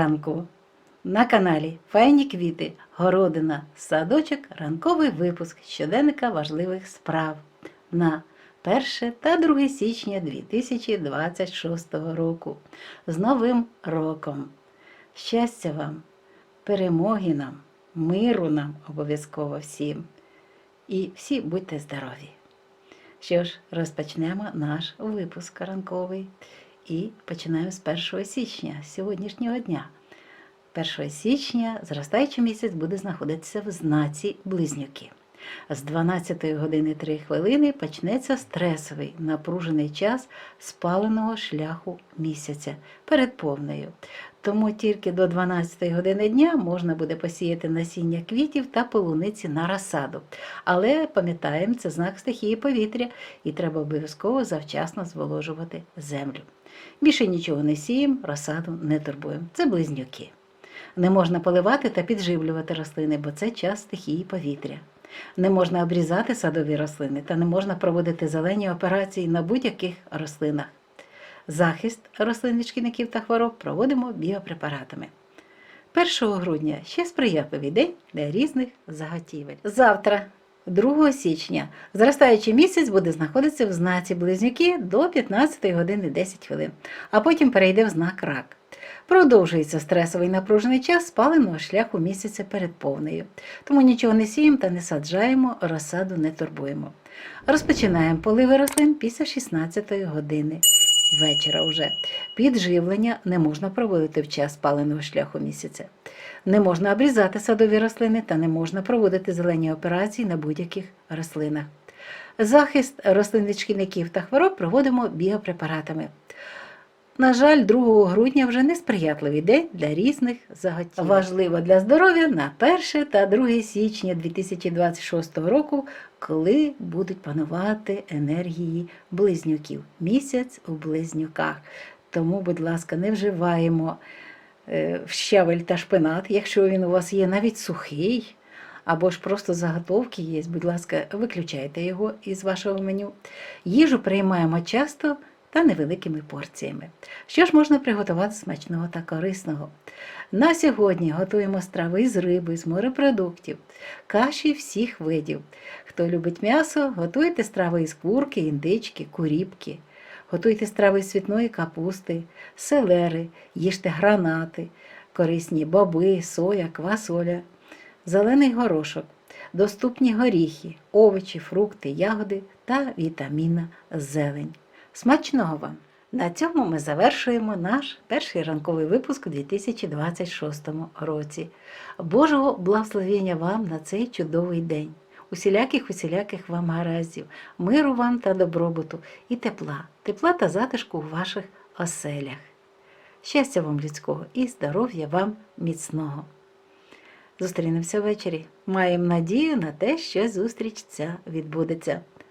ранку! На каналі Файні квіти, городина, садочок, ранковий випуск щоденника важливих справ на 1 та 2 січня 2026 року. З Новим роком! Щастя вам, перемоги нам, миру нам обов'язково всім. І всі будьте здорові! Що ж, розпочнемо наш випуск ранковий. І починаємо з 1 січня сьогоднішнього дня. 1 січня зростаючий місяць буде знаходитися в знаці близнюки. З 12 години 3 хвилини почнеться стресовий напружений час спаленого шляху місяця перед повною. Тому тільки до 12 години дня можна буде посіяти насіння квітів та полуниці на розсаду. Але пам'ятаємо, це знак стихії повітря, і треба обов'язково завчасно зволожувати землю. Більше нічого не сіємо, розсаду не турбуємо. Це близнюки. Не можна поливати та підживлювати рослини, бо це час стихії повітря. Не можна обрізати садові рослини та не можна проводити зелені операції на будь-яких рослинах. Захист рослин від шкідників та хвороб проводимо біопрепаратами. 1 грудня ще сприятливий день для різних заготівель. Завтра, 2 січня, зростаючий місяць буде знаходитися в знаці близнюки до 15 години 10 хвилин, а потім перейде в знак рак. Продовжується стресовий напружений час спаленого шляху місяця перед повнею. Тому нічого не сіємо та не саджаємо, розсаду не турбуємо. Розпочинаємо поливи рослин після 16 години вечора вже. Підживлення не можна проводити в час спаленого шляху місяця. Не можна обрізати садові рослини та не можна проводити зелені операції на будь-яких рослинах. Захист рослин від шкідників та хвороб проводимо біопрепаратами. На жаль, 2 грудня вже несприятливий день для різних заготів. Важливо для здоров'я на 1 та 2 січня 2026 року, коли будуть панувати енергії близнюків. Місяць у близнюках. Тому, будь ласка, не вживаємо е, щавель та шпинат, якщо він у вас є навіть сухий. Або ж просто заготовки є, будь ласка, виключайте його із вашого меню. Їжу приймаємо часто та невеликими порціями. Що ж можна приготувати смачного та корисного? На сьогодні готуємо страви з риби, з морепродуктів, каші всіх видів. Хто любить м'ясо, готуйте страви із курки, індички, куріпки. Готуйте страви з світної капусти, селери, їжте гранати, корисні боби, соя, квасоля, зелений горошок, доступні горіхи, овочі, фрукти, ягоди та вітамінна зелень. Смачного вам! На цьому ми завершуємо наш перший ранковий випуск у 2026 році. Божого благословення вам на цей чудовий день. Усіляких усіляких вам гараздів, миру вам та добробуту і тепла, тепла та затишку у ваших оселях. Щастя вам людського і здоров'я вам міцного. Зустрінемося ввечері. Маємо надію на те, що зустріч ця відбудеться.